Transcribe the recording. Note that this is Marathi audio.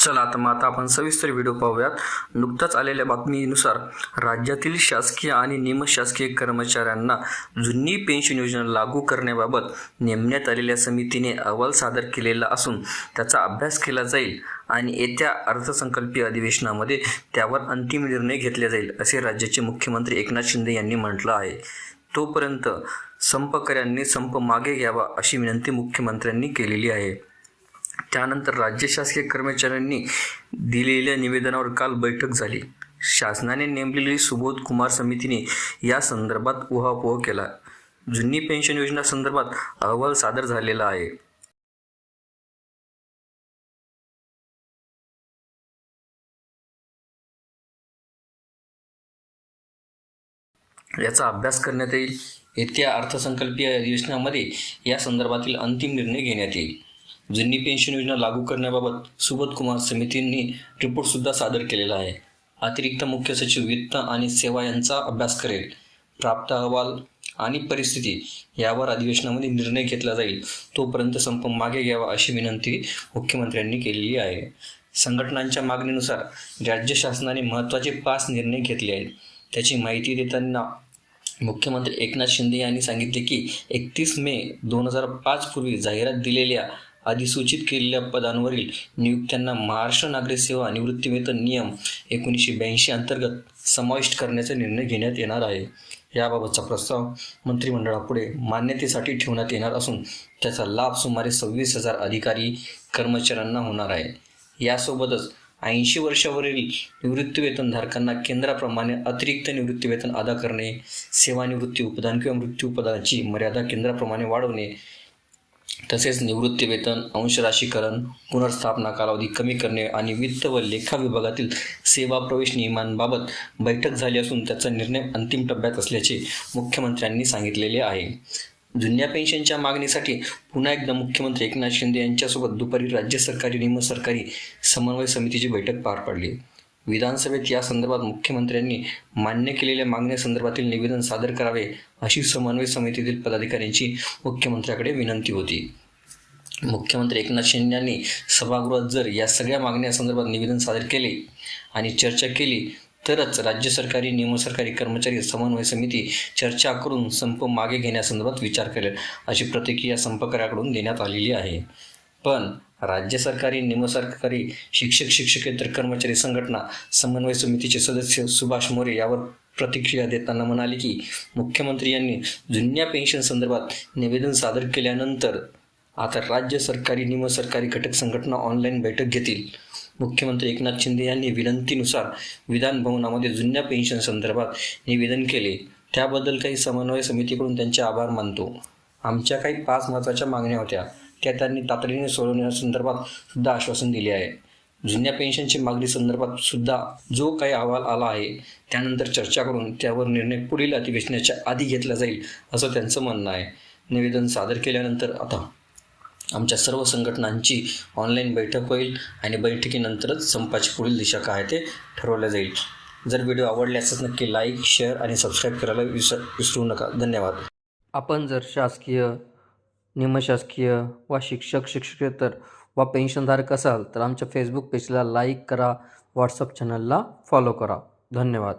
चला तर मग आता आपण सविस्तर व्हिडिओ पाहूयात. नुकताच आलेल्या बातमीनुसार राज्यातील शासकीय आणि निमशासकीय कर्मचाऱ्यांना जुनी पेन्शन योजना लागू करण्याबाबत नेमण्यात आलेल्या समितीने अहवाल सादर केलेला असून त्याचा अभ्यास केला जाईल आणि येत्या अर्थसंकल्पीय अधिवेशनामध्ये त्यावर अंतिम निर्णय घेतला जाईल असे राज्याचे मुख्यमंत्री एकनाथ शिंदे यांनी म्हटलं आहे. तोपर्यंत संपकऱ्यांनी संप मागे घ्यावा अशी विनंती मुख्यमंत्र्यांनी केलेली आहे. त्यानंतर राज्य शासकीय कर्मचाऱ्यांनी दिलेल्या निवेदनावर काल बैठक झाली. शासनाने नेमलेली सुबोध कुमार समितीने या संदर्भात उहापोह केला. जुनी पेन्शन योजना संदर्भात अहवाल सादर झालेला आहे. याचा अभ्यास करण्यात येईल. येत्या अर्थसंकल्पीय अधिवेशनामध्ये या संदर्भातील अंतिम निर्णय घेण्यात येईल. जुनी पेन्शन योजना लागू करण्याबाबत सुबोध कुमार समितींनी रिपोर्टसुद्धा सादर केलेला आहे. अतिरिक्त मुख्य सचिव वित्त आणि सेवा यांचा अभ्यास करेल. प्राप्त अहवाल आणि परिस्थिती यावर अधिवेशनामध्ये निर्णय घेतला जाईल. तोपर्यंत संप मागे घ्यावा अशी विनंती मुख्यमंत्र्यांनी केलेली आहे. संघटनांच्या मागणीनुसार राज्य शासनाने महत्त्वाचे पाच निर्णय घेतले आहेत. त्याची माहिती देताना मुख्यमंत्री एकनाथ शिंदे यांनी सांगितले की एकतीस मे दोन हजार पाचपूर्वी जाहिरात दिलेल्या अधिसूचित केलेल्या पदांवरील नियुक्त्यांना महाराष्ट्र नागरिक सेवा निवृत्तीवेतन नियम एकोणीसशे ब्याऐंशी अंतर्गत समाविष्ट करण्याचा निर्णय घेण्यात येणार आहे. याबाबतचा प्रस्ताव मंत्रिमंडळापुढे मान्यतेसाठी ठेवण्यात येणार असून त्याचा लाभ सुमारे सव्वीस हजार अधिकारी कर्मचाऱ्यांना होणार आहे. यासोबतच ऐंशी वर्षावरील निवृत्तीवेतनधारकांना केंद्राप्रमाणे अतिरिक्त निवृत्तीवेतन अदा करणे सेवानिवृत्ती उपदान किंवा मृत्यू उपदानाची मर्यादा केंद्राप्रमाणे वाढवणे तसेच निवृत्तीवेतन अंशराशीकरण पुनर्स्थापना कालावधी कमी करणे आणि वित्त व लेखा विभागातील सेवा प्रवेश नियमांबाबत बैठक झाली असून त्याचा निर्णय अंतिम टप्प्यात असल्याचे मुख्यमंत्र्यांनी सांगितलेले आहे. जुन्या पेन्शनच्या मागणीसाठी पुन्हा एकदा मुख्यमंत्री एकनाथ शिंदे यांच्यासोबत दुपारी राज्य सरकारी निमसरकारी समन्वय समितीची बैठक पार पडली. विधानसभेत या संदर्भात मुख्यमंत्र्यांनी मान्य केलेल्या मागण्यासंदर्भातील निवेदन सादर करावे अशी समन्वय समितीतील पदाधिकाऱ्यांची मुख्यमंत्र्याकडे विनंती होती. मुख्यमंत्री एकनाथ शिंदे यांनी सभागृहात जर या सगळ्या मागण्यासंदर्भात निवेदन सादर केले आणि चर्चा केली तरच राज्य सरकारी निमसरकारी कर्मचारी समन्वय समिती चर्चा करून संप मागे घेण्यासंदर्भात विचार करेल अशी प्रतिक्रिया संपकऱ्याकडून देण्यात आलेली आहे. पण राज्य सरकारी निमसरकारी शिक्षक शिक्षकेतर कर्मचारी संघटना समन्वय समितीचे सदस्य सुभाष मोरे यावर प्रतिक्रिया देताना म्हणाले की मुख्यमंत्री यांनी जुन्या पेन्शन संदर्भात निवेदन सादर केल्यानंतर आता राज्य सरकारी निमसरकारी घटक संघटना ऑनलाईन बैठक घेतील. मुख्यमंत्री एकनाथ शिंदे यांनी विनंतीनुसार विधान भवनामध्ये जुन्या पेन्शन संदर्भात निवेदन केले. त्याबद्दल काही समन्वय समितीकडून त्यांचे आभार मानतो. आमच्या काही पाच महत्त्वाच्या मागण्या होत्या. त्या त्यांनी तातडीने सोडवण्यासंदर्भात सुद्धा आश्वासन दिले आहे. जुन्या पेन्शनची मागणी संदर्भात सुद्धा जो काही अहवाल आला आहे त्यानंतर चर्चा करून त्यावर निर्णय पुढील अधिवेशनाच्या आधी घेतला जाईल असं त्यांचं म्हणणं आहे. निवेदन सादर केल्यानंतर आता आमच्या सर्व संघटनांची ऑनलाईन बैठक होईल आणि बैठकीनंतरच संपाची पुढील दिशा काय ते ठरवलं जाईल. जर व्हिडिओ आवडले असेल नक्की लाईक शेअर आणि सबस्क्राईब करायला विसर विसरू नका. धन्यवाद. आपण जर शासकीय निमशासकीय वा शिक्षक शिक्षकेतर वा पेन्शनधारक असाल तर आमच्या फेसबुक पेजला लाईक करा व्हॉट्सअप चॅनलला फॉलो करा. धन्यवाद.